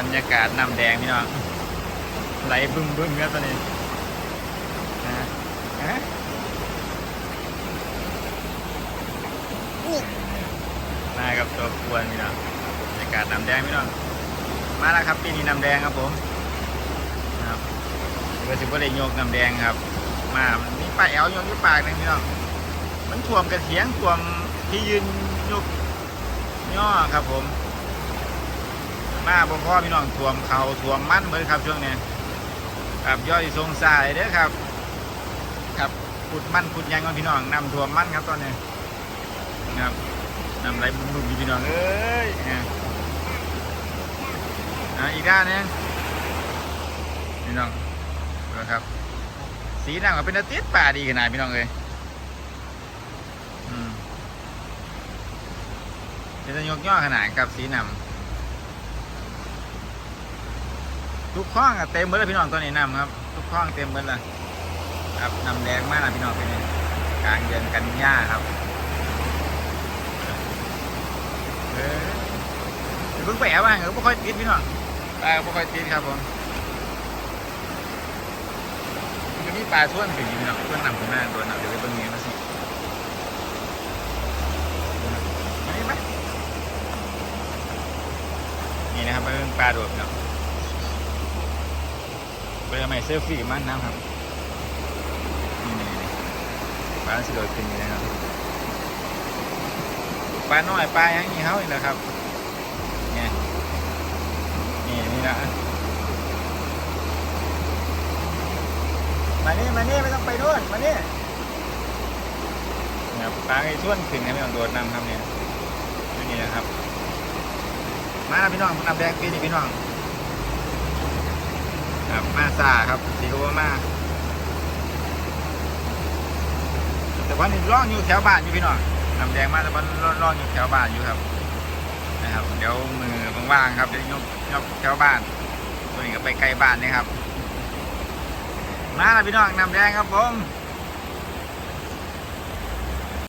บรรยากาศน้ำแดงพี่น้องไหลบึ้งบึ้งครับตอนนี้นะฮะมากับตัวกวนพี่น้องบรรยากาศน้ำแดงพี่น้องมาแล้วครับปีนี้น้ำแดงครับผมนะครับเพื่อสิบว่าได้โยกน้ำแดงครับ มามันมีป้าแอลโยกอยู่ปากนึงพี่น้องมันท่วมกระเถียงท่วมที่ยืนโยกย่อครับผม มาบ่พ่อพี่น้องท่วมเขาท่วมมันเหมือนครับช่วงนี้ครับย่อยทรงสายเด้อครับ ครับขุดมันขุดยังก่อนพี่น้องนำท่วมมันครับตอนนี้ครับนำไหลบุ่มๆพี่น้องเอ้ยอะอีกด้านนึงพี่น้องนะครับสีน้ำก็เป็นอาทิตย์ป่าดีขนาดพี่น้องเลยอืมเป็นตะยกย่อขนาดครับสีนำ ทุกข้องอะเต็มหมดเลยพี่น้องตอนนี้น้ำครับ ทุกข้องเต็มหมดเลยครับน้ำแดงมากนะพี่น้องเป็นกลางเดือนกันยาครับเออเดี๋ยวเพิ่งไปแอบบ้างเออไม่ค่อยติดพี่น้องปลาไม่ค่อยติดครับผมมันจะมีปลาช่วนถึงพี่น้องช่วนนำขึ้นมาโดนนำเดี๋ยวไปเบิ่งนี้มาสิมานี่ไหมนี่นะครับมาเบิ่งปลาโดดพี่น้อ งไปทำไมเซลฟี่มันนะครับนี่นี่ปลาสิโดดขึ้นนี่นะครับปลาน้อยปลาอย่างนี้เขาอีกแล้วครับนี่นี่นี่นะมานี่มานี่ไม่ต้องไปนู่นมานี่เนี่ยปลาไอ้ส่วนขึ้นให้ไม่ต้องโดดน้ำครับเนี่ยนี่นะครับ มาแล้วพี่น้องน้ำแดงปีนี่พี่น้อง ครับมาซาครับสีโอมาแต่ว่านี่ร่องอยู่แถวบ้านอยู่พี่น้องน้ำแดงมาแต่ว่าร่องอยู่แถวบ้านอยู่ครับ นะครับ เดี๋ยวมือว่างๆครับเดี๋ยวยกยกแถวบ้าน ตัวนี้ก็ไปไกลบ้านนะครับ มาแล้วพี่น้องน้ำแดงครับผม